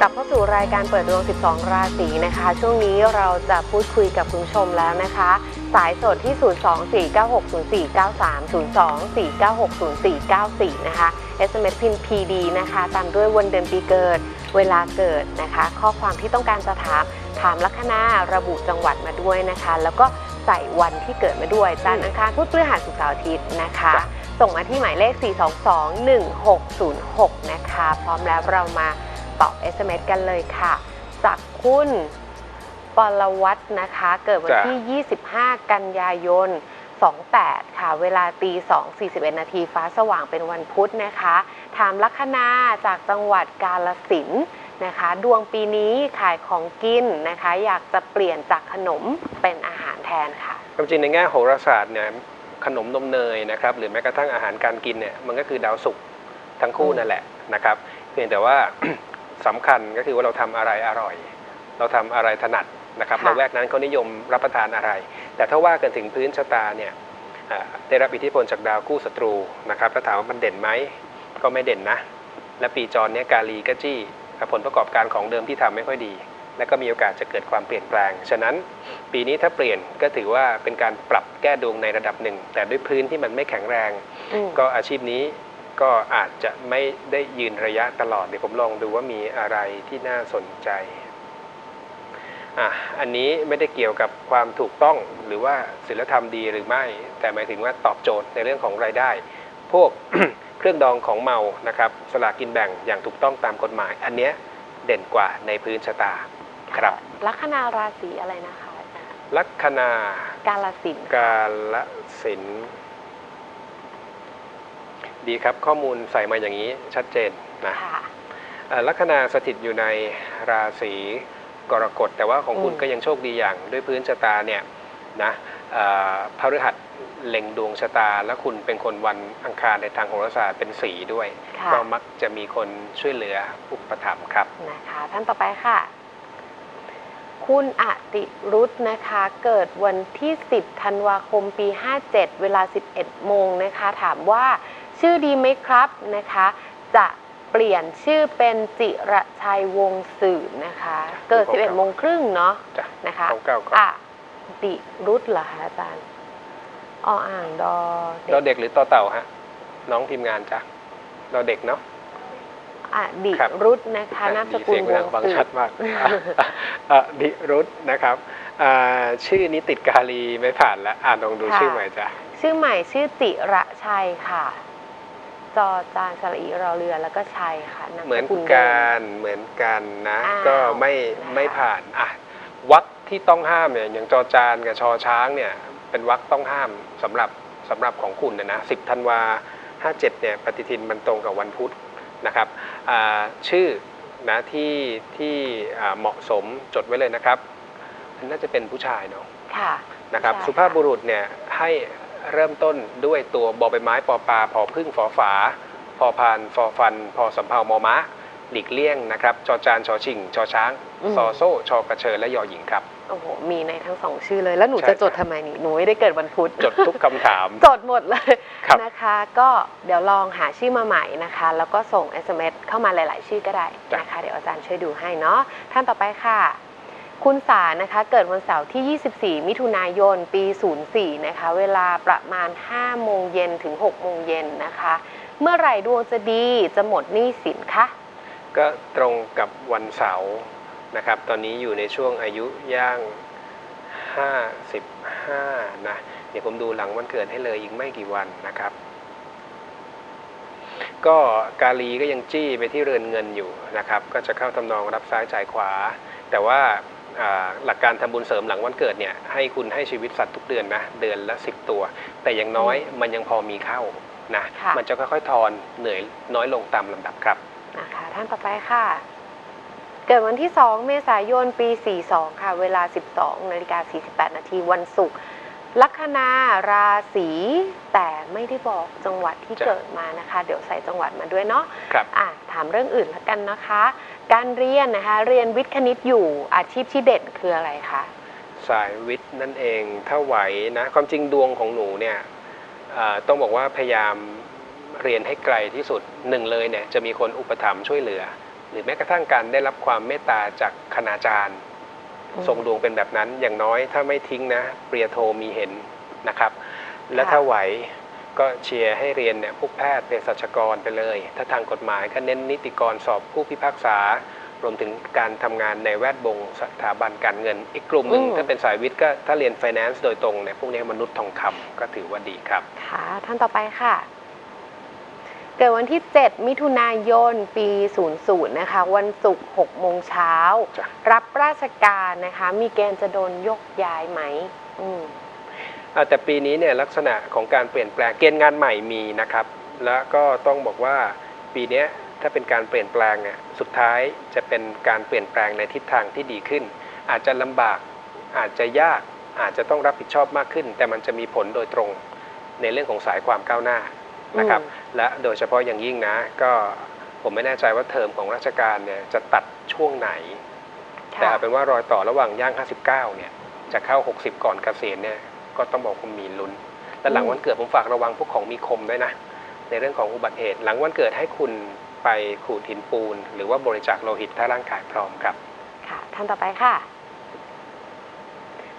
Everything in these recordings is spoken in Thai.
กลับเข้าสู่รายการเปิดดวง 12 ราศีนะคะ ช่วงนี้เราจะพูดคุยกับคุณผู้ชมแล้วนะคะ สายสดที่ 024960493 024960494 นะคะ SMS พิมพ์ PD นะคะ ตามด้วยวันเดือนปีเกิด เวลาเกิดนะคะ ข้อความที่ต้องการจะถาม ถามลัคนาระบุจังหวัดมาด้วยนะคะ แล้วก็ใส่วันที่เกิดมาด้วยจันทร์อังคารพุธพฤหัสศุกร์เสาร์อาทิตย์นะคะ ส่งมาที่หมายเลข 4221606 นะคะ พร้อมแล้วเรามา ตอบ SMS กันเลยค่ะ จากคุณปรวัตนะคะ เกิดวันที่ 25 กันยายน 28 ค่ะ เวลาตี2 41 นาทีฟ้าสว่างเป็นวันพุธนะคะ ถามลัคนาจากจังหวัดกาลสินธุ์นะคะ ดวงปีนี้ขายของกินนะคะ อยากจะเปลี่ยนจากขนมเป็นอาหารแทนค่ะความจริงในแง่โหราศาสตร์เนี่ยขนมนมเนยนะครับหรือแม้กระทั่งอาหารการกินเนี่ยมันก็คือดาวศุกร์ทั้งคู่อืมนั่นแหละนะครับ เพียงแต่ว่า สำคัญก็คือว่าเราทำอะไรอร่อย เราทำอะไรถนัดนะครับในแวกนั้นเขานิยมรับประทานอะไร แต่ถ้าว่ากันถึงพื้นชะตาเนี่ยอ่าได้รับอิทธิพลจากดาวคู่ศัตรูนะครับถ้าถามว่ามันเด่นไหมก็ไม่เด่นนะ และปีจรเนี้ยกาลีก็จี้ผลประกอบการของเดิมที่ทำไม่ค่อยดี และก็มีโอกาสจะเกิดความเปลี่ยนแปลง ฉะนั้นปีนี้ถ้าเปลี่ยนก็ถือว่าเป็นการปรับแก้ดวงในระดับหนึ่ง แต่ด้วยพื้นที่มันไม่แข็งแรงอืมก็อาชีพนี้ ก็อาจจะไม่ได้ยืนระยะตลอด เดี๋ยวผมลองดูว่ามีอะไรที่น่าสนใจอะอันนี้ไม่ได้เกี่ยวกับความถูกต้องหรือว่าศีลธรรมดีหรือไม่ แต่หมายถึงว่าตอบโจทย์ในเรื่องของรายได้ พวกเครื่องดองของเมานะครับสลากกินแบ่งอย่างถูกต้องตามกฎหมาย อันเนี้ยเด่นกว่าในพื้นชะตาครับลัคนาราศีอะไรนะคะอาจารย์ลัคนา กาลสินธุ์กาลสินธุ์ ดีครับ ข้อมูลใส่มาอย่างนี้ชัดเจนนะค่ะเอ่อลัคนาสถิตอยู่ในราศีกรกฎแต่ว่าของคุณอืมก็ยังโชคดีอย่าง ด้วยพื้นชะตาเนี่ยนะเอ่อพฤหัสเล็งดวงชะตา และคุณเป็นคนวันอังคารในทางโหราศาสตร์เป็นสีด้วยค่ะก็มักจะมีคนช่วยเหลืออุปถัมภ์ครับนะคะท่านต่อไปค่ะ คุณอติรุธนะคะ เกิดวันที่ 10 ธันวาคมปี 57 เวลา 11 โมงนะคะ ถามว่า ชื่อดีไหมครับนะคะ จะเปลี่ยนชื่อเป็นจิระชัยวงศ์สื่อนะคะ เกิด 11โมงครึ่งเนาะจ้ะนะคะของเก้าก่อนอะติรุธเหรอคะอาจารย์ออ่างดอเราเด็กเด็กหรือต่อเต่าฮะ น้องทีมงานจ้ะเราเด็กเนาะ อะดิครับ รุธนะคะนามสกุลเสียงวเวลางฟังสื่อ ชัดมากอะดิรุธนะครับอ่าชื่อนี้ติดกาลีไม่ผ่านแล้วอ่านลองดูค่ะ ชื่อใหม่จ้ะชื่อใหม่ชื่อจิระชัยค่ะ จอจานสระอีรอเรือแล้วก็ชัยค่ะนามเหมือนสกุลกัเดิมนเหมือนกันนะอ้าวก็ไม่นะคะไม่ผ่านอะวักที่ต้องห้ามเนี่ยอย่างจอจานกับชอช้างเนี่ย เป็นวักต้องห้ามสำหรับสำหรับของคุณนะนะสิบธันวาห้าเจ็ดเนี่ยปฏิทินมันตรงกับวันพุธนะครับอ่าชื่อนะที่ที่อ่าเหมาะสมจดไว้เลยนะครับน่าจะเป็นผู้ชายเนาะค่ะนะครับใช่สุภาพบุรุษเนี่ยให้ เริ่มต้นด้วยตัวบอใบไม้ปอปลาพอพึ่งฝอฝาพอพานฟอฟัน พอสำเภามอม้าหลีกเลี่ยงนะครับจอจานชอชิงชอช้างอืม ซอโซ่ชอกระเชอและยอหญิงครับ โอ้โห มีในทั้งสองชื่อเลย แล้วหนูใช่จะจดทำไมนี่ หนูไม่ได้เกิดวันพุธ จดทุกคำถาม จดหมดเลยครับ นะคะ ก็เดี๋ยวลองหาชื่อมาใหม่นะคะ แล้วก็ส่ง SMS เข้ามาหลาย ๆ ชื่อก็ได้นะคะ เดี๋ยวอาจารย์ช่วยดูให้เนาะ ท่านต่อไปค่ะ คุณสานะคะเกิดวันเสาร์ที่ 24 มิถุนายน ปี 04 นะคะ เวลาประมาณ 5 โมงเย็นถึง 6 โมงเย็นนะคะ เมื่อไหร่ดวงจะดีจะหมดหนี้สินคะก็ตรงกับวันเสาร์นะครับ ตอนนี้อยู่ในช่วงอายุย่าง 55 นะเดี๋ยวผมดูหลังวันเกิดให้เลยอีกไม่กี่วันนะครับ ก็กาลีก็ยังจี้ไปที่เรือนเงินอยู่นะครับ ก็จะเข้าทำนองรับซ้ายจ่ายขวา แต่ว่าอ่า หลักการทำบุญเสริมหลังวันเกิดเนี่ยให้คุณให้ชีวิตสัตว์ทุกเดือนนะเดือนละ 10 ตัว แต่อย่างน้อยมันยังพอมีเข้านะค่ะมันจะค่อยๆทอนเหนื่อยน้อยลงตามลำดับครับนะคะท่านต่อไปค่ะ เกิดวันที่ 2 เมษายนปี 42 ค่ะ เวลา 12นาฬิกา48 นาทีวันศุกร์ลัคนาราศีแต่ไม่ได้บอกจังหวัดที่จ้ะเกิดมานะคะ เดี๋ยวใส่จังหวัดมาด้วยเนาะครับอะถามเรื่องอื่นละกันนะคะ การเรียนนะคะเรียนวิทย์คณิตอยู่อาชีพที่เด่นคืออะไรคะสายวิทย์นั่นเองถ้าไหวนะ ความจริงดวงของหนูเนี่ยอ่าต้องบอกว่าพยายามเรียนให้ไกลที่สุดหนึ่งเลยเนี่ยจะมีคนอุปถัมภ์ช่วยเหลือ หรือแม้กระทั่งการได้รับความเมตตาจากคณาจารย์อืมทรงดวงเป็นแบบนั้นอย่างน้อยถ้าไม่ทิ้งนะ เปรียโทมีเห็นนะครับ และค่ะถ้าไหว ก็เชียร์ให้เรียนเนี่ยพวกแพทย์เภสัชกรไปเลย ถ้าทางกฎหมายก็เน้นนิติกรสอบผู้พิพากษารวมถึงการทำงานในแวดวงสถาบันการเงิน อีกกลุ่มหนึ่งอืมถ้าเป็นสายวิทย์ก็ถ้าเรียน finance โดยตรงเนี่ยพวกนี้มนุษย์ทองคำก็ถือว่าดีครับ ค่ะ ท่านต่อไปค่ะ เกิดวันที่ 7 มิถุนายน ปี 00 นะคะ วันศุกร์6โมงเช้าจ้ะรับราชการนะคะ มีเกณฑ์จะโดนยกย้ายไหม อืมอ่า แต่ปีนี้เนี่ยลักษณะของการเปลี่ยนแปลงเกณฑ์งานใหม่มีนะครับ แล้วก็ต้องบอกว่าปีเนี้ยถ้าเป็นการเปลี่ยนแปลงเนี่ยสุดท้ายจะเป็นการเปลี่ยนแปลงในทิศทางที่ดีขึ้น อาจจะลำบากอาจจะยากอาจจะต้องรับผิดชอบมากขึ้น แต่มันจะมีผลโดยตรงในเรื่องของสายความก้าวหน้านะครับอืมและโดยเฉพาะอย่างยิ่งนะ ก็ผมไม่แน่ใจว่าเทอมของราชการเนี่ยจะตัดช่วงไหน แต่ค่ะเอาเป็นว่ารอยต่อระหว่างย่าง 59 เนี่ยจะเข้า 60 ก่อนเกษียณเนี่ย ก็ต้องบอกคุณมีลุ้นและหลังอืมวันเกิดผมฝากระวังพวกของมีคมด้วยนะ ในเรื่องของอุบัติเหตุ หลังวันเกิดให้คุณไปขูดหินปูน หรือว่าบริจาคโลหิตถ้าร่างกายพร้อมครับ ค่ะท่านต่อไปค่ะ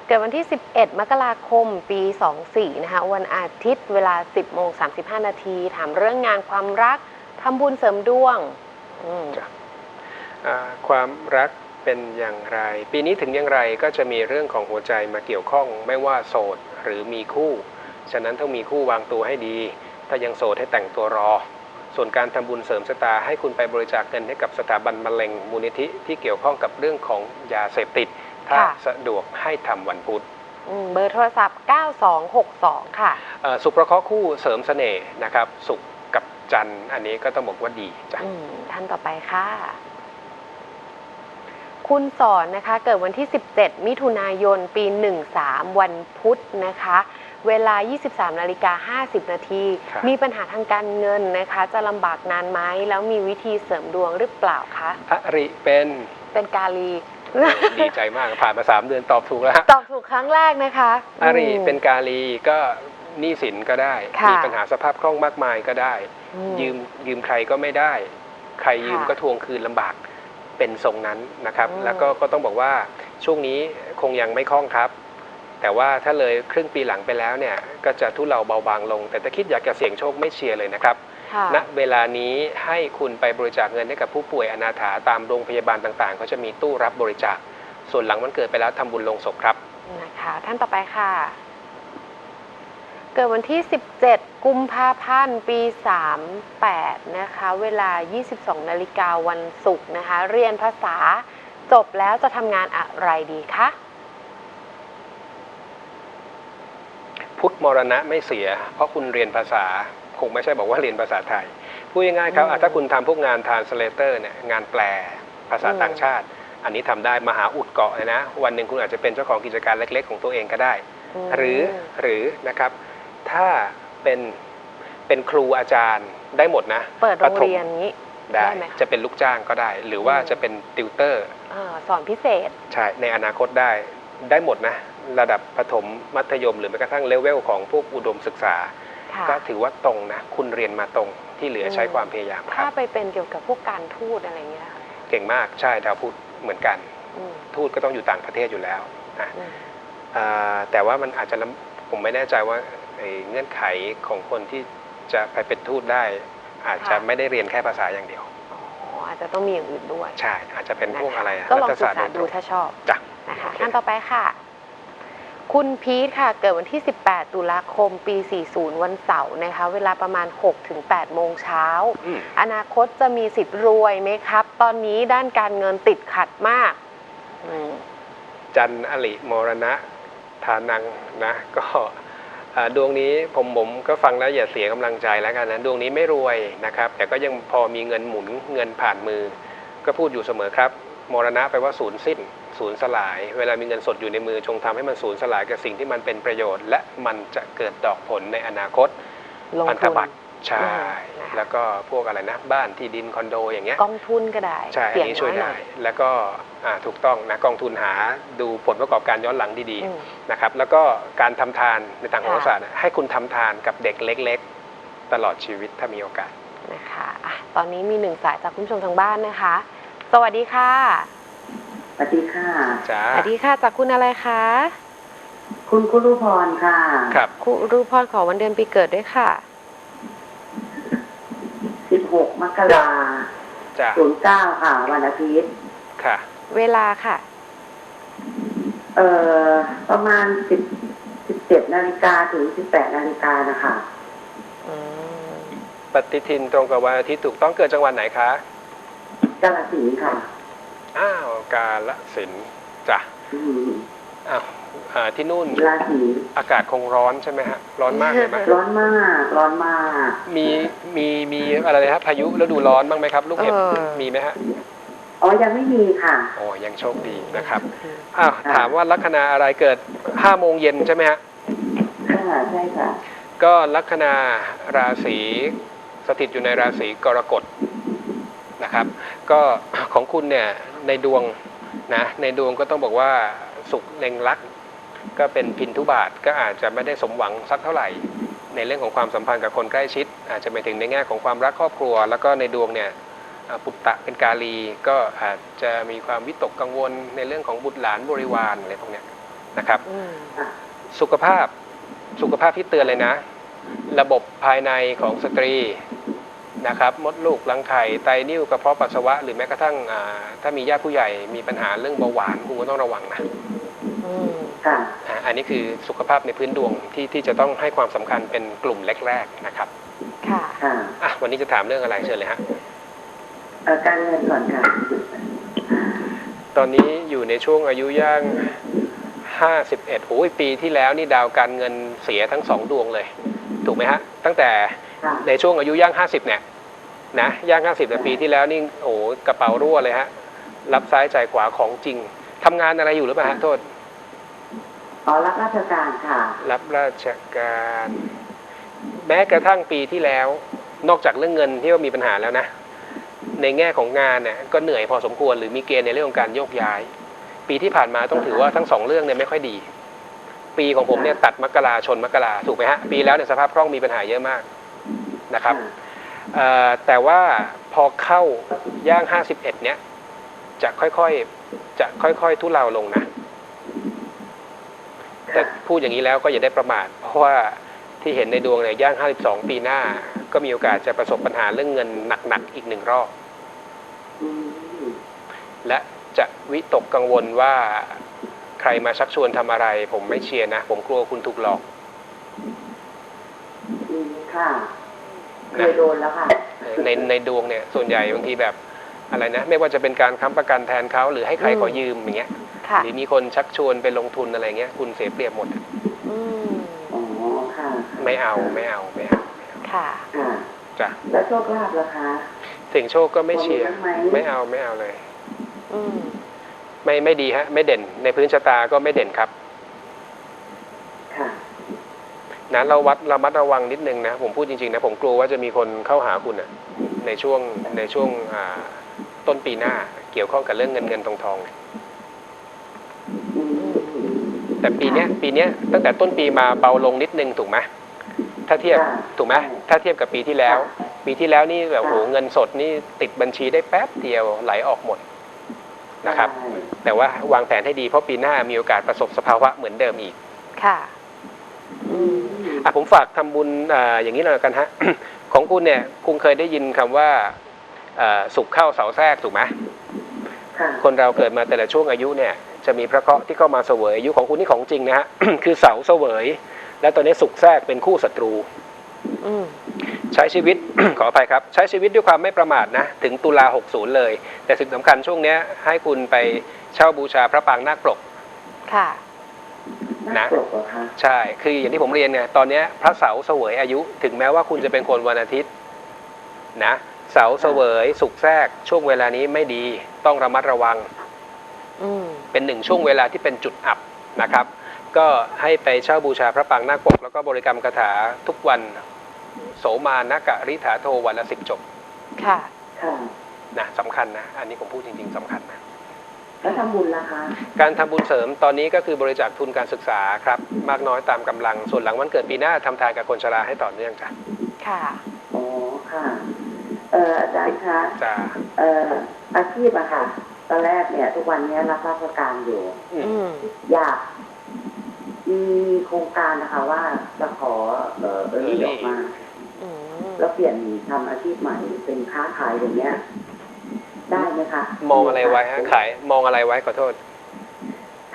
เกิดวันที่ 11 มกราคม ปี 24 นะคะ วันอาทิตย์เวลา 10โมง35 นาที ถามเรื่องงานความรักทำบุญเสริมดวงอืมจ้ะอ่าความรัก เป็นอย่างไร ปีนี้ถึงอย่างไรก็จะมีเรื่องของหัวใจมาเกี่ยวข้องไม่ว่าโสดหรือมีคู่ ฉะนั้นต้องมีคู่วางตัวให้ดี ถ้ายังโสดให้แต่งตัวรอ ส่วนการทำบุญเสริมชะตาให้คุณไปบริจาคเงินให้กับสถาบันมะเร็งมูลนิธิที่เกี่ยวข้องกับเรื่องของยาเสพติด ถ้าค่ะสะดวกให้ทำวันพุธอืมเบอร์โทรศัพท์ 9262 ค่ะเอ่อสุขประเคราะห์คู่เสริมเสน่ห์นะครับ สุขกับจันทร์อันนี้ก็ต้องบอกว่าดีจ้ะอืมท่านต่อไปค่ะ คุณสอนนะคะ เกิดวันที่ 17 มิถุนายน ปี 13 วันพุธนะคะ เวลา 23 นาฬิกา 50 นาที ครับ มีปัญหาทางการเงินนะคะ จะลำบากนานไหม แล้วมีวิธีเสริมดวงหรือเปล่าคะ อริเป็น เป็นกาลี ดีใจมากผ่านมา 3 เดือนตอบถูกแล้วตอบถูกครั้งแรกนะคะอารีมเป็นกาลีก็หนี้สินก็ได้ ค่ะ มีปัญหาสภาพคล่องมากมายก็ได้ อื ยืมยืมใครก็ไม่ได้ ใครยืมค่ะ ก็ทวงคืนลำบาก เป็นทรงนั้นนะครับอืมแล้วก็ก็ต้องบอกว่าช่วงนี้คงยังไม่คล่องครับ แต่ว่าถ้าเลยครึ่งปีหลังไปแล้วเนี่ยก็จะทุเลาเบาบางลง แต่ถ้าคิดอยากจะเสี่ยงโชคไม่เชียร์เลยนะครับค่ะณเวลานี้ให้คุณไปบริจาคเงินให้กับผู้ป่วยอนาถาตามโรงพยาบาลต่างๆเขาจะมีตู้รับบริจาคส่วนหลังวันเกิดไปแล้วทำบุญลงศพครับนะคะท่านต่อไปค่ะ เกิดวันที่ 17 กุมภาพันธ์ ปี 38 นะคะ เวลา 22 นาฬิกาวันศุกร์นะคะ เรียนภาษาจบแล้วจะทำงานอะไรดีคะ พุทธมรณะไม่เสีย เพราะคุณเรียนภาษา คงไม่ใช่บอกว่าเรียนภาษาไทย พูดง่ายๆครับอืมอะถ้าคุณทำพวกงาน translator เนี่ย งานแปลภาษาอืมต่างชาติ อันนี้ทำได้มหาอุดเกาะเลยนะ วันหนึ่งคุณอาจจะเป็นเจ้าของกิจการเล็ก ๆ ของตัวเองก็ได้มหรือหรือนะครับ ถ้าเป็นเป็นครูอาจารย์ได้หมดนะเปิดโรงประถมเรียนนี้ ได้ได้ไหมคะ จะเป็นลูกจ้างก็ได้ หรือว่าอืมจะเป็นติวเตอร์ อ่าสอนพิเศษ ใช่ ในอนาคตได้ได้หมดนะ ระดับประถมมัธยมหรือแม้กระทั่งเลเวลของพวกอุดมศึกษา ค่ะ ก็ถือว่าตรงนะ คุณเรียนมาตรงที่เหลือใช้อืมความพยายามคถ้ารับ ไปเป็นเกี่ยวกับพวกการทูตอะไรเงี้ยค่ะเก่งมากใช่ดาวพุธเหมือนกัน อืมทูตก็ต้องอยู่ต่างประเทศอยู่แล้วนะอืม อ่าแต่ว่ามันอาจจะลำผมไม่แน่ใจว่าไอ้ เงื่อนไขของคนที่จะไปเป็นทูตได้ อาจจะไม่ได้เรียนแค่ภาษาอย่างเดียวอ๋ออาจจะต้องมีอย่างอื่นด้วย ใช่ อาจจะเป็นพวกอะไระก็ลองรัฐศึศากสตร์ษาโดยตดูรงถ้าชอบจ้ะนะคะโอเคท่านต่อไปค่ะ คุณพีทค่ะ เกิดวันที่ 18 ตุลาคม ปี 40 วันเสาร์นะคะ เวลาประมาณ6-8โมงเช้าอืมอนาคตจะมีสิทธิ์รวยไหมครับ ตอนนี้ด้านการเงินติดขัดมากอืมจันอลิมรณะ ทานังนะ ก็อ่า ดวงนี้ผมผมก็ฟังแล้วอย่าเสียกำลังใจแล้วกันนะดวงนี้ไม่รวยนะครับ แต่ก็ยังพอมีเงินหมุนเงินผ่านมือ ก็พูดอยู่เสมอครับมรณะแปลว่าสูญสิ้นสูญสลาย เวลามีเงินสดอยู่ในมือจงทำให้มันสูญสลายกับสิ่งที่มันเป็นประโยชน์ และมันจะเกิดดอกผลในอนาคตลงพันธทุนบัตร ใช่อืมนะคะ แล้วก็พวกอะไรนะ บ้านที่ดินคอนโดอย่างเงี้ย กองทุนก็ได้ใช่ อันเสี่ยงนี้น้ช่วอยยหน่ได้อยแล้วก็อ่าถูกต้องนะกองทุนหาดูผลประกอบการย้อนหลังดีอืม ๆนะครับ แล้วก็การทำทานในทางโหค่ะราศาสตร์ให้คุณทำทานกับเด็กเล็ก ๆ ตลอดชีวิตถ้ามีโอกาส นะคะอะตอนนี้มีหนึ่งสายจากคุณผู้ชมทางบ้านนะคะ สวัสดีค่ะ สวัสดีค่ะ จ้า สวัสดีค่ะ จากคุณอะไรคะคุณคุรุพรค่ะ ครับ คุณรูพรขอวันเดือนปีเกิดด้วยค่ะ 16 มกราจ้าศูนย์เก้าค่ะ วันอาทิตย์ ค่ะ เวลาค่ะ เอ่อ ประมาณ 10 17นาฬิกาถึง 18นาฬิกานะคะ อืมปฏิทินตรงกับวันอาทิตย์ถูกต้องเกิดจังหวัดไหนคะ กาลสินธุ์ค่ะ อ้าว กาลสินธุ์จ้ะอืม อ้าวอ่า ที่นู่นราศีอากาศคงร้อนใช่ไหมฮะร้อนมากเลยไหมร้อนมากร้อนมาก มีมีมีอะไรนะฮะพายุฤดูร้อนบ้างไหมครับ ลูกเห็บเออมีไหมฮะอ๋อยังไม่มีค่ะโอ้ยังโชคดีนะครับอ้าวถามว่าลัคนาอะไรเกิด5โมงเย็นใช่ไหมฮะค่ะใช่ค่ะก็ลัคนาราศีสถิตอยู่ในราศีกรกฎนะครับ ก็ของคุณเนี่ยในดวงนะในดวงก็ต้องบอกว่าสุขเล็งลักษณ์ ก็เป็นพินทุบาทก็อาจจะไม่ได้สมหวังสักเท่าไหร่ ในเรื่องของความสัมพันธ์กับคนใกล้ชิด อาจจะไปถึงในแง่ของความรักครอบครัว แล้วก็ในดวงเนี่ยปุตตะเป็นกาลีก็อาจจะมีความวิตกกังวลในเรื่องของบุตรหลานบริวารอะไรพวกนี้นะครับ สุขภาพสุขภาพที่เตือนเลยนะ ระบบภายในของสตรีนะครับมดลูกรังไข่ไตนิ่วกระเพาะปัสสาวะ หรือแม้กระทั่งถ้ามีญาติผู้ใหญ่มีปัญหาเรื่องเบาหวานคุณก็ต้องระวังนะ ค่ะอ่าอันนี้คือสุขภาพในพื้นดวงที่ที่จะต้องให้ความสำคัญเป็นกลุ่มแรกๆนะครับค่ะค่ะอะวันนี้จะถามเรื่องอะไรเชิญเลยฮะเอ่อการเงินก่อนค่ะ ตอนนี้อยู่ในช่วงอายุย่าง51โอ้ยปีที่แล้วนี่ดาวการเงินเสียทั้งสองดวงเลย ถูกไหมฮะ ตั้งแต่ค่ะในช่วงอายุย่าง50เนี่ยนะย่าง50แต่ปีที่แล้วนี่โอ้โหกระเป๋ารั่วเลยฮะ รับซ้ายจ่ายขวาของจริงทำงานอะไรอยู่หรือเปล่าฮะโทษ อ๋อรับราชการค่ะ รับราชการ แม้กระทั่งปีที่แล้ว นอกจากเรื่องเงินที่ว่ามีปัญหาแล้วนะ ในแง่ของงานเนี่ยก็เหนื่อยพอสมควรหรือมีเกณฑ์ในเรื่องของการโยกย้าย ปีที่ผ่านมาต้องถือว่าทั้งสองเรื่องเนี่ยไม่ค่อยดี ปีของผมเนี่ยตัดมกราชนมกราถูกไหมฮะปีแล้วเนี่ยสภาพคล่องมีปัญหาเยอะมากนะครับเอ่อแต่ว่าพอเข้าย่าง 51 เนี้ยจะค่อยๆจะค่อยๆทุเลาลงนะ แต่พูดอย่างนี้แล้วก็อย่าได้ประมาทเพราะว่าที่เห็นในดวงเนี่ยย่าง 52 ปีหน้า ก็มีโอกาสจะประสบปัญหาเรื่องเงินหนักๆอีกหนึ่งรอบอืมและจะวิตกกังวลว่าใครมาชักชวนทำอะไร ผมไม่เชียร์นะ ผมกลัวคุณถูกหลอกอืมค่ะเคยโดนแล้วค่ะในในดวงเนี่ย ส่วนใหญ่บางทีแบบ อะไรนะไม่ว่าจะเป็นการค้ำประกันแทนเขาหรือให้ใครอืมขอยืมอย่างเงี้ยค่ะหรือมีคนชักชวนไปลงทุนอะไรเงี้ยคุณเสียเปรียบหมดอืมอ๋อค่ะไม่เอาไม่เอาไม่เอาไม่เอาค่ะค่ะจ้ะแล้วโชคลาภล่ะคะเสิ่งโชคก็ไม่เชียร์มีบ้างไหมไม่เอาไม่เอาเลยอืมไม่ไม่ดีฮะ ไม่เด่น ในพื้นชะตาก็ไม่เด่นครับค่ะนะเราวัดระมัดระวังนิดนึงนะ ผมพูดจริงๆนะ ผมกลัวว่าจะมีคนเข้าหาคุณอะในช่วงในช่วงอ่า ต้นปีหน้า เกี่ยวข้องกับเรื่องเงินเงินทองทองเนี่ยอืมแต่ปีเนี้ยปีเนี้ยตั้งแต่ต้นปีมาเบาลงนิดนึงถูกไหมถ้าเทียบค่ะถูกไหมถ้าเทียบกับปีที่แล้ว ปีที่แล้วนี่แบบโหเงินสดนี่ติดบัญชีได้แป๊บเดียวไหลออกหมดนะครับใช่แต่ว่าวางแผนให้ดีเพราะปีหน้ามีโอกาสประสบสภาวะเหมือนเดิมอีก ค่ะอือืมมอะผมฝากทำบุญอ่าอย่างนี้หน่อยกันฮะ ของคุณเนี่ยคุณเคยได้ยินคำว่าอ่า สุขเข้าเสาแทรกถูกไหมค่ะคนเราเกิดมาแต่ละช่วงอายุเนี่ยจะมีพระเคราะห์ที่เข้ามาเสวยอายุของคุณนี่ของจริงนะฮะคือเสาเสวย และตอนนี้สุขแทรกเป็นคู่ศัตรูอืมใช้ชีวิตขออภัยครับ ใช้ชีวิตด้วยความไม่ประมาทนะ ถึงตุลา60 เลย แต่สิ่งสำคัญช่วงเนี้ยให้คุณไปเช่าบูชาพระปางนาคปลกค่ะน่านะปลกเหรอคะใช่คืออย่างที่ผมเรียนไงตอนเนี้ยพระเสาเสวยอายุ ถึงแม้ว่าคุณจะเป็นคนวันอาทิตย์นะ เสาเสวยสุขแทรกช่วงเวลานี้ไม่ดีต้องระมัดระวังอืมเป็นหนึ่งช่วงเวลาที่เป็นจุดอับนะครับ ก็ให้ไปเช่าบูชาพระปางนาคปก แล้วก็บริกรรมคาถาทุกวัน โสมานกะริถาโทวันละสิบจบ ค่ะค่ะนะสำคัญนะ อันนี้ผมพูดจริง ๆสำคัญนะแล้วทำบุญล่ะคะการทำบุญเสริมตอนนี้ก็คือบริจาคทุนการศึกษาครับ มากน้อยตามกำลังส่วนหลังวันเกิดปีหน้าทำทานกับคนชราให้ต่อเนื่องจ้ะค่ะอ๋อค่ะ เอออาจารย์คะจ้าเอ่ออาชีพอะค่ะ ตอนแรกเนี่ย ทุกวันนี้รับราชการอยู่อืมอืมอยาก มีโครงการนะคะว่าจะขอเอ่อเออรี่ออกมา อืมแล้วเปลี่ยนทำอาชีพใหม่เป็นค้าขายอย่างเงี้ย ได้ไหมคะมองอะไรไว้ฮะขายมองอะไรไว้ขอโทษ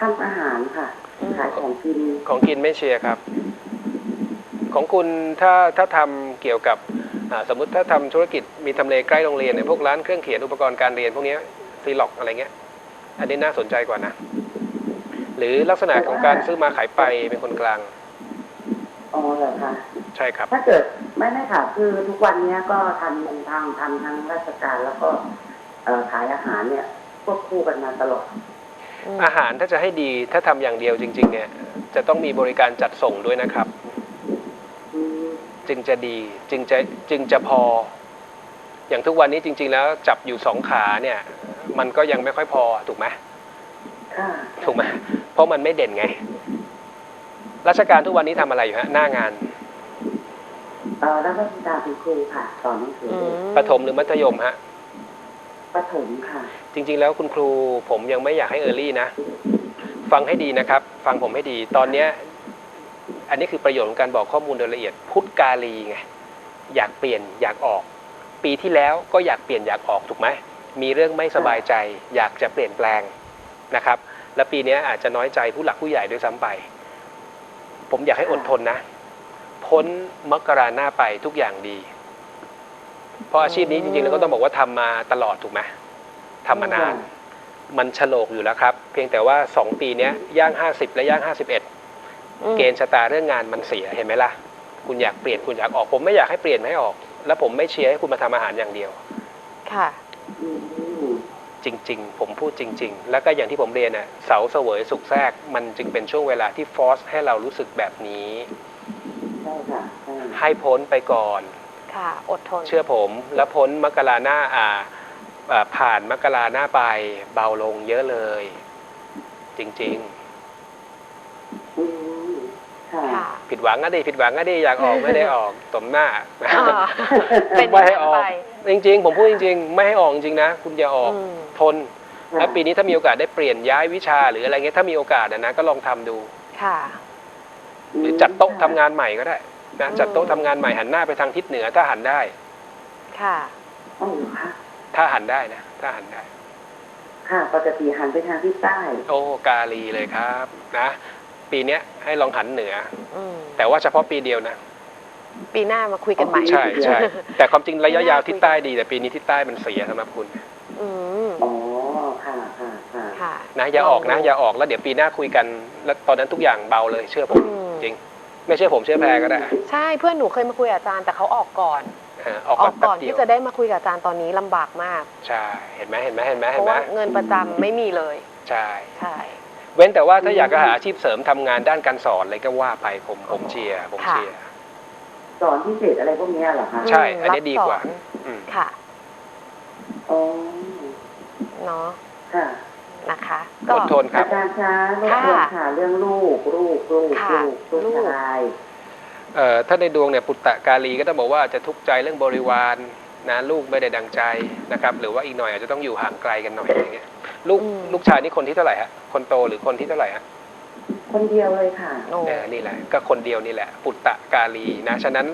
ทำอาหารค่ะอืมขายของกินของกินไม่เชียร์ครับ ของคุณถ้าถ้าทำเกี่ยวกับอ่า สมมุติถ้าทำธุรกิจมีทำเลใกล้โรงเรียนเนี่ยพวกร้านเครื่องเขียนอุปกรณ์การเรียนพวกเนี้ซีล็อกอะไรเงี้ย อันนี้น่าสนใจกว่านะ หรือลักษณะของการซื้อมาขายไปเป็นคนกลางอ๋อเหรอคะใช่ครับ ถ้าเกิดไม่ไม่ค่ะคือทุกวันเนี้ยก็ทำเป็นทางทำทั้งราชการแล้วก็เอ่อขายอาหารเนี่ยควบคู่กันมาตลอดอืมอาหารถ้าจะให้ดีถ้าทำอย่างเดียวจริง ๆ เนี่ย จะต้องมีบริการจัดส่งด้วยนะครับอืม จึงจะดีจึงจะจึงจะพอ อย่างทุกวันนี้จริง ๆ แล้วจับอยู่สองขาเนี่ย มันก็ยังไม่ค่อยพอถูกไหมค่ะถูกไหมเพราะมันไม่เด่นไง ราชการทุกวันนี้ทำอะไรอยู่ฮะหน้างานเอ่อแล้วก็คุณตาเป็นครูค่ะสอนหนังสืออืเด็กมประถมหรือมัธยมฮะประถมค่ะ จริง ๆ แล้วคุณครูผมยังไม่อยากให้เออร์ลี่นะ ฟังให้ดีนะครับ ฟังผมให้ดี ตอนเนี้ย อันนี้คือประโยชน์ของการบอกข้อมูลโดยละเอียด พุทธกาลีไงอยากเปลี่ยนอยากออก ปีที่แล้วก็อยากเปลี่ยนอยากออกถูกไหมมีเรื่องไม่สบายใจ อยากจะเปลี่ยนแปลงนะครับ และปีนี้อาจจะน้อยใจผู้หลักผู้ใหญ่ด้วยซ้ำไป ผมอยากให้อดทนนะ พ้นมกราหน้าไปทุกอย่างดี เพราะอาชีพนี้จริงๆแล้วก็ต้องบอกว่าทำมาตลอดถูกไหมทำมานาน มันฉลกอยู่แล้วครับ เพียงแต่ว่า 2 ปีนี้ย่าง 50 และย่าง51อืม เกณฑ์ชะตาเรื่องงานมันเสียเห็นไหมล่ะ คุณอยากเปลี่ยนคุณอยากออก ผมไม่อยากให้เปลี่ยนไม่ให้ออก แล้วผมไม่เชียร์ให้คุณมาทำอาหารอย่างเดียว ค่ะอืมจริง ๆ ผมพูดจริง ๆ แล้วก็อย่างที่ผมเรียนน่ะเสาเสวยสุขแทรกมันจึงเป็นช่วงเวลาที่ฟอสให้เรารู้สึกแบบนี้ใช่ค่ะใช่ให้พ้นไปก่อน ค่ะ อดทน เชื่อผม แล้วพ้นมกราหน้าอ่าอ่าผ่านมกราหน้าไปเบาลงเยอะเลย จริงอืมค่ะ ค่ะ ๆ ผิด หวังก็ดีผิดหวังก็ดีอยากออกไม่ได้ออกสมหน้าอ่าเป็นอไม่ย่างให้นั้นออกไปจริง ๆ ผมพูดจริง ๆ ไม่ให้ออกจริงๆนะคุณอย่าออกอืมทนแล้วปีนี้ถ้ามีโอกาสได้เปลี่ยนย้ายวิชาหรืออะไรเงี้ยถ้ามีโอกาสอะนะก็ลองทำดูค่ะ หรือจัดโต๊ะทำงานใหม่ก็ได้นะจัดโต๊ะทำงานใหม่หันหน้าไปทางทิศเหนือถ้าหันได้ ค่ะอ๋อเหรอคะถ้าหันได้นะถ้าหันได้ ค่ะปกติหันไปทางที่ใต้ โอ้กาลีเลยครับ นะ ปีเนี้ยให้ลองหันเหนือ อืมแต่ว่าเฉพาะปีเดียวนะปีหน้ามาคุยกันใหม่ใช่ใช่แต่ความจริงระยะยาวทิศใต้ดี แต่ปีนี้ทิศใต้มันเสียสำหรับคุณอืมอ๋อค่ะค่ะค่ะค่ะนะอย่าออกนะ อย่าออกแล้วเดี๋ยวปีหน้าคุยกัน แล้วตอนนั้นทุกอย่างเบาเลยเชื่อผม อืมจริง ไม่เชื่อผมเชื่อแพรก็ได้ใช่เพื่อนหนูเคยมาคุยกับอาจารย์แต่เขาออกก่อนเออออกอก่ออนกแป๊ก่อนบเดียที่วจะได้มาคุยกับอาจารย์ตอนนี้ลำบากมาก ใช่เห็นไหมเห็นไหมเห็นไหมเพเห็นราะไหมว่าเงินประจำไม่มีเลย ใช่ ใช่ เว้นแต่ว่าถ้าอยากจะหาอาชีพเสริมทำงานด้านการสอนอะไรก็ว่าไปผมผมเชียร์ผมค่ะเชียร์ สอนพิเศษอะไรพวกเนี้ยเหรอคะใช่มอันนี้รับดีกว่าสอนอืม ค่ะ อ๋อเนาะ ค่ะ นะคะอก็ดทนครับอาจารย์คะรบกวนค่ะ เรื่องลูก ลูก ลูก ค่ะลูกลูกลูกชายเอ่อถ้าในดวงเนี่ยปุตตะกาลีก็ต้องบอกว่าอาจจะทุกข์ใจเรื่องบริวารนะลูกไม่ได้ดังใจนะครับ หรือว่าอีกหน่อยอาจจะต้องอยู่ห่างไกลกันหน่อยอย่างเงี้ย ลูกอืมลูกชายนี่คนที่เท่าไหร่ฮะคนโตหรือคนที่เท่าไหร่ฮะคนเดียวเลยค่ะโอ้เออนี่แหละก็คนเดียวนี่แหละ ปุตตะกาลีนะฉะนั้น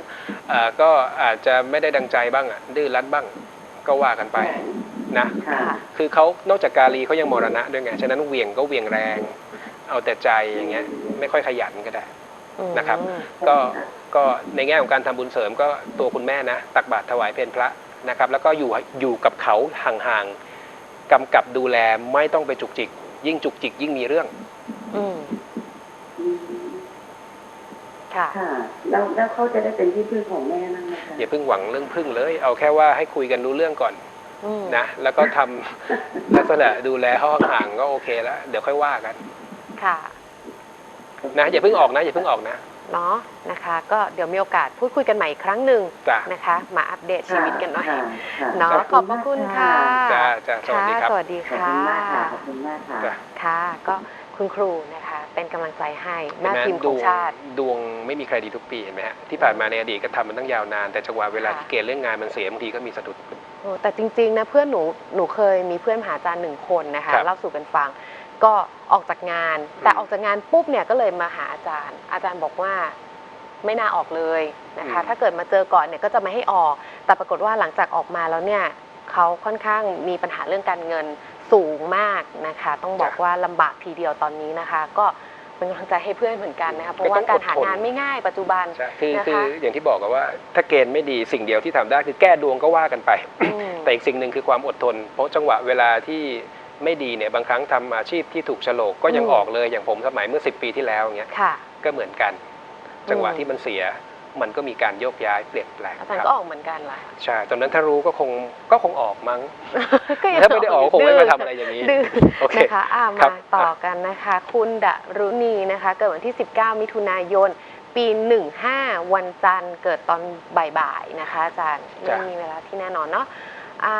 เอ่อก็อาจจะไม่ได้ดังใจบ้างอะดื้อรั้นบ้างก็ว่ากันไปนะค่ะค่ะคือเขานอกจากกาลีเขายังมรณะด้วยไงฉะนั้นเหวี่ยงก็เหวี่ยงแรง เอาแต่ใจอย่างเงี้ย ไม่ค่อยขยันก็ได้อืมนะครับ ก็ก็ในแง่ของการทำบุญเสริมก็ตัวคุณแม่นะ ตักบาตรถวายเพลพระนะครับ แล้วก็อยู่อยู่กับเขาห่างๆ กำกับดูแลไม่ต้องไปจุกจิก ยิ่งจุกจิกยิ่งมีเรื่องอืมอืมค่ะ ค่ะแล้วแล้วเขาจะได้เป็นที่พึ่งของแม่นั่งไหมคะอย่าเพิ่งหวังเรื่องพึ่งเลย เอาแค่ว่าให้คุยกันรู้เรื่องก่อนอืมนะแล้วก็ทำ ลักษณะดูแลเขาห่างๆก็โอเคแล้วเดี๋ยวค่อยว่ากัน ค่ะ นะอย่าเพิ่งออกนะอย่าเพิ่งออกนะ เนาะนะคะ ก็เดี๋ยวมีโอกาสพูดคุยกันใหม่อีกครั้งหนึ่งจ้ะ นะคะ มาอัปเดตชีวิตกันหน่อยค่ะค่ะเนาะขอบพระคุณค่ะจ้าจ้าสวัสดีครับ สวัสดีขอบค่ะ คุณมากค่ะ ขอบคุณมากค่ะ จ้ะ ค่ะก็คุณครูนะคะ เป็นเป็นกำลังใจให้หเห็นน้าไหมทีมขดองวงชาติ ดวงไม่มีใครดีทุกปีเห็นไหมฮะที่ผ่านมาในอดีตก็ทำมันตั้งยาวนาน แต่จังหวะเวลาค่ะ ที่เกณฑ์เรื่องงานมันเสียบางทีก็มีสะดุด โอ้แต่จริงๆนะเพื่อนหนูหนูเคยมีเพื่อนมหาอาจารย์หนึ่งคนนะคะครับเล่าสู่กันฟัง ก็ออกจากงาน แต่อืมออกจากงานปุ๊บเนี่ยก็เลยมาหาอาจารย์ อาจารย์บอกว่าไม่น่าออกเลยนะคะอืมถ้าเกิดมาเจอก่อนเนี่ยก็จะไม่ให้ออก แต่ปรากฏว่าหลังจากออกมาแล้วเนี่ยเขาค่อนข้างมีปัญหาเรื่องการเงินสูงมากนะคะ ต้องบอกว่าลำบากทีเดียวตอนนี้นะคะ ก็เป็นกำลังใจให้เพื่อนเหมือนกันนะคะเพราะว่าการหางานไม่ง่ายปัจจุบันใช่คือนะคะคืออย่างที่บอกกันว่า ถ้าเกณฑ์ไม่ดีสิ่งเดียวที่ทำได้คือแก้ดวงก็ว่ากันไปอืมแต่อีกสิ่งหนึ่งคือความอดทน เพราะจังหวะเวลาที่ ไม่ดีเนี่ยบางครั้งทำอาชีพที่ถูกโฉลกก็ยังอืมออกเลยอย่างผมสมัยเมื่อ 10 ปีที่แล้วเงี้ยค่ะก็เหมือนกัน จังหวะอืมที่มันเสียมันก็มีการโยกย้ายเปลี่ยนแปลงอาคจารย์รับก็ออกเหมือนกันล่ะใช่ตอนนั้นถ้ารู้ก็คงก็คงออกมั้งก็ยังถ้าไม่ได้ออกก็คงไม่ดื้มาทำอะไรอย่างนี้ดื้อโอเคนะคะอ่าครัมาบต่อกันนะคะ คุณดรุณีนะคะ เกิดวันที่ 19 มิถุนายน ปี 15 วันจันทร์เกิดตอนบ่ายๆนะคะอาจารย์ไม่มีเวลาที่แน่นอนเนาะ อ่า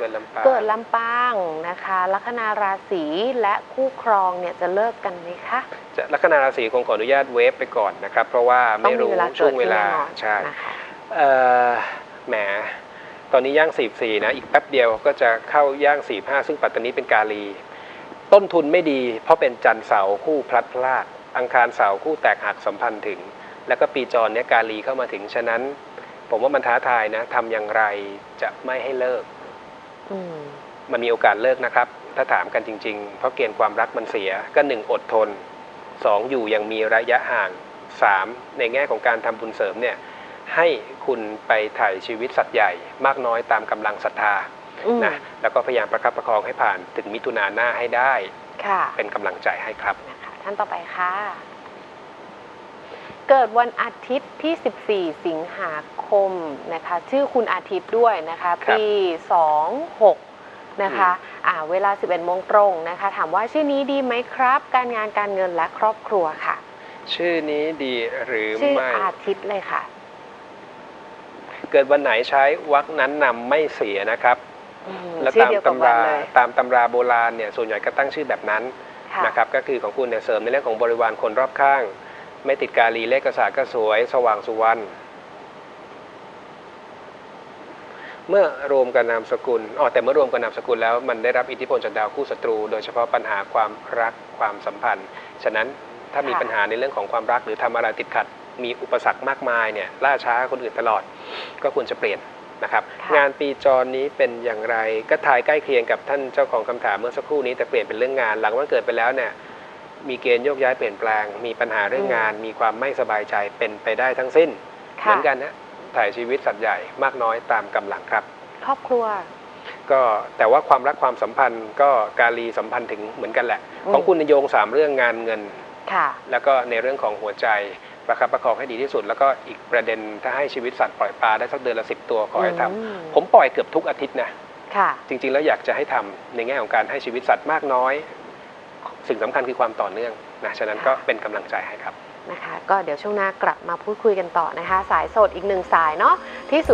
เกิดลำปางเกิดลำปางนะคะ ลัคนาราศีและคู่ครองเนี่ยจะเลิกกันไหมคะ จะลัคนาราศีคงขออนุญาตเวฟไปก่อนนะครับ เพราะว่าต้อไม่งมีรู้เวลาช่เกิวดงเวที่ลาแน่นอนใช่นะคะเอ่อแหมตอนนี้ย่าง 44 นะ อีกแป๊บเดียวก็จะเข้าย่าง 45 ซึ่งปัตตานีเป็นกาลี ต้นทุนไม่ดี เพราะเป็นจันทร์เสาร์คู่พลัดพรากอังคารเสาร์คู่แตกหักสัมพันธ์ถึง แล้วก็ปีจรเนี้ยกาลีเข้ามาถึง ฉะนั้น ผมว่ามันท้าทายนะทำอย่างไรจะไม่ให้เลิกอืมมันมีโอกาสเลิกนะครับ ถ้าถามกันจริง ๆ เพราะเกณฑ์ความรักมันเสียก็หนึ่งอดทนสองอยู่ยังมีระยะห่างสามในแง่ของการทำบุญเสริมเนี่ยให้คุณไปถ่ายชีวิตสัตว์ใหญ่ มากน้อยตามกำลังศรัทธาอืมนะแล้วก็พยายามประคับประคองให้ผ่านถึงมิถุนาหน้าให้ได้ค่ะเป็นกำลังใจให้ครับนะคะท่านต่อไปค่ะ เกิดวันอาทิตย์ที่ 14 สิงหาค มนะคะชื่อคุณอาทิตย์ด้วยนะคะครับปี26นะคะอ่าเวลา 11โมงตรงนะคะ ถามว่าชื่อนี้ดีไหมครับ การงานการเงินและครอบครัวค่ะ ชื่อนี้ดีหรือชื่อไม่ อาทิตย์เลยค่ะ เกิดวันไหนใช้วรรคนั้นนำไม่เสียนะครับ อืมและชื่อตามเดียวกับตำวันราเลยตามตำราโบราณเนี่ยส่วนใหญ่ก็ตั้งชื่อแบบนั้นค่ะนะครับก็คือของคุณเนี่ยเสริมในเรื่องของบริวารคนรอบข้าง ไม่ติดกาลีเลขกษาก็สวย สว่างสุวรรณ เมื่อรวมกับนามสกุลอ๋อแต่เมื่อรวมกับนามสกุลแล้วมันได้รับอิทธิพลจากดาวคู่ศัตรู โดยเฉพาะปัญหาความรักความสัมพันธ์ ฉะนั้นถ้ามีค่ะปัญหาในเรื่องของความรักหรือทำอะไรติดขัด มีอุปสรรคมากมายเนี่ยล่าช้าคนอื่นตลอด ก็ควรจะเปลี่ยนนะครับค่ะงานปีจรนี้เป็นอย่างไรก็ทายใกล้เคียงกับท่านเจ้าของคำถามเมื่อสักครู่นี้แต่เปลี่ยนเป็นเรื่องงาน หลังวันเกิดไปแล้วเนี่ยมีเกณฑ์โยกย้ายเปลี่ยนแปลง มีปัญหาเรื่องงาน มีความไม่สบายใจเป็นไปได้ทั้งสิ้น เหค่ะมือนกันนะ ถ่ายชีวิตสัตว์ใหญ่มากน้อยตามกำลังครับ ครอบครัว ก็แต่ว่าความรักความสัมพันธ์ก็กาลีสัมพันธ์ถึงเหมือนกันแหละ อืม ของคุณโยงสามเรื่องงานเงิน ค่ะ แล้วก็ในเรื่องของหัวใจประคับประคองให้ดีที่สุด แล้วก็อีกประเด็นถ้าให้ชีวิตสัตว์ปล่อยปลาได้สักเดือนละสิบตัวขอให้ทำอืมผมปล่อยเกือบทุกอาทิตย์นะ ค่ะ จริงๆ แล้วอยากจะให้ทำในแง่ของการให้ชีวิตสัตว์มากน้อย สิ่งสำคัญคือความต่อเนื่องนะฉะนั้นก็ค่ะเป็นกำลังใจให้ครับ นะคะ ก็เดี๋ยวช่วงหน้ากลับมาพูดคุยกันต่อนะคะ สายสดอีกหนึ่งสายเนาะที่ 024960493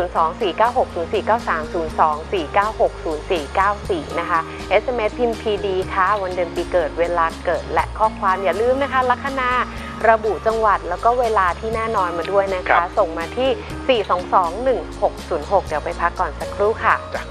024960494 นะคะ SMS พิมพ์ PD ค่ะ วันเดือนปีเกิดเวลาเกิดและข้อความอย่าลืมนะคะลัคนาระบุจังหวัดแล้วก็เวลาที่แน่นอนมาด้วยนะครัคะบส่งมาที่ 4221606 เดี๋ยวไปพักก่อนสักครู่ค่ะจ้ะ